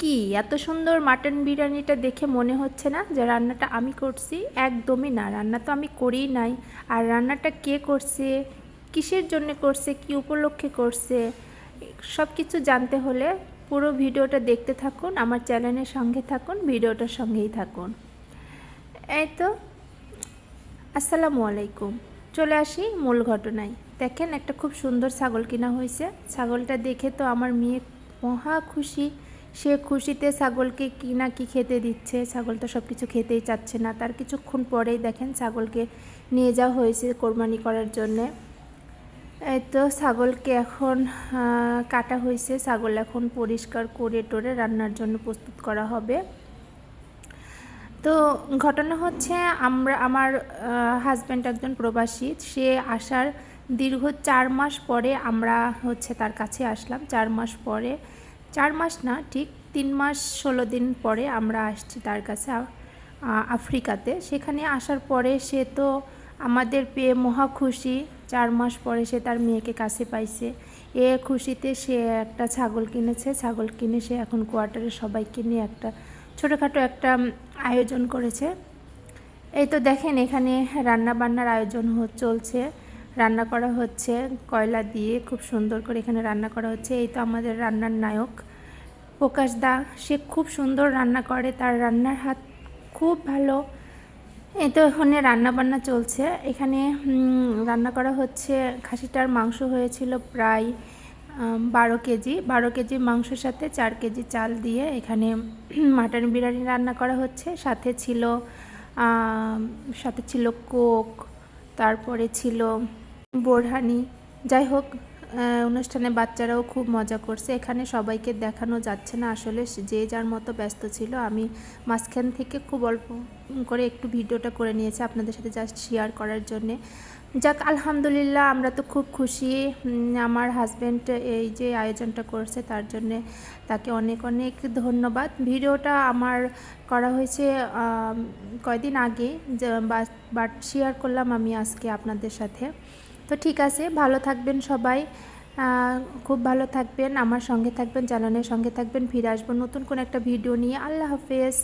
কি? এত সুন্দর মাটন বিরিয়ানিটা দেখে মনে হচ্ছে না যে রান্নাটা আমি করছি। একদমই না, রান্না তো আমি করিই নাই। আর রান্নাটা কে করছে? কিসের জন্য করছে? কি উপলক্ষে করছে? সব কিছু জানতে হলে পুরো ভিডিওটা দেখতে থাকুন, আমার চ্যানেলের সঙ্গে থাকুন, ভিডিওটার সঙ্গেই থাকুন। এই তো, আসসালামু আলাইকুম। চলে আসি মূল ঘটনায়। দেখেন একটা খুব সুন্দর ছাগল কিনা হয়েছে। ছাগলটা দেখে তো আমার মেয়ে মহা খুশি। সে খুশিতে ছাগলকে কি না কি খেতে দিচ্ছে, ছাগল তো সব কিছু খেতেই চাচ্ছে না। তার কিছুক্ষণ পরেই দেখেন ছাগলকে নিয়ে যাওয়া হয়েছে কোরবানি করার জন্যে। তো ছাগলকে এখন কাটা হয়েছে। ছাগল এখন পরিষ্কার করে টোরে রান্নার জন্য প্রস্তুত করা হবে। তো ঘটনা হচ্ছে, আমরা, আমার হাজব্যান্ড একজন প্রবাসী। সে আসার দীর্ঘ চার মাস পরে আমরা হচ্ছে তার কাছে আসলাম। চার মাস পরে চার মাস না, ঠিক তিন মাস ষোলো দিন পরে আমরা আসছি তার কাছে আফ্রিকাতে। সেখানে আসার পরে সে তো আমাদের পেয়ে মহা খুশি। চার মাস পরে সে তার মেয়েকে কাছে পাইছে। এ খুশিতে সে একটা ছাগল কিনেছে। ছাগল কিনে সে এখন কোয়ার্টারে সবাইকে নিয়ে একটা ছোটোখাটো একটা আয়োজন করেছে। এই তো দেখেন এখানে রান্না বান্নার আয়োজন চলছে। রান্না করা হচ্ছে, কয়লা দিয়ে খুব সুন্দর করে এখানে রান্না করা হচ্ছে। এই তো আমাদের রান্নার নায়ক প্রকাশ দা, সে খুব সুন্দর রান্না করে, তার রান্নার হাত খুব ভালো। এই তো এখানে রান্না বান্না চলছে। এখানে রান্না করা হচ্ছে, খাসিটার মাংস হয়েছিল প্রায় বারো কেজি। বারো কেজি মাংসের সাথে চার কেজি চাল দিয়ে এখানে মাটন বিরিয়ানি রান্না করা হচ্ছে। সাথে ছিল সাথে ছিল কোক, তারপরে ছিল বোরহানি। যাই হোক অনুষ্ঠানে বাচ্চারাও খুব মজা করছে। এখানে সবাইকে দেখানো যাচ্ছে না। আসলে যে যার মতো ব্যস্ত ছিল, আমি মাঝখান থেকে খুব অল্প করে একটু ভিডিওটা করে নিয়েছি আপনাদের সাথে জাস্ট শেয়ার করার জন্যে। যাক, আলহামদুলিল্লাহ, আমরা তো খুব খুশি। আমার হাজব্যান্ড এই যে আয়োজনটা করছে, তার জন্যে তাকে অনেক অনেক ধন্যবাদ। ভিডিওটা আমার করা হয়েছে কয়দিন আগে বাট শেয়ার করলাম আমি আজকে আপনাদের সাথে। তো ঠিক আছে, ভালো থাকবেন সবাই। খুব ভালো থাকবেন, আমার সঙ্গে থাকবেন, জানানের সঙ্গে থাকবেন। ফিরে আসব নতুন কোন একটা ভিডিও নিয়ে। আল্লাহ হাফেজ।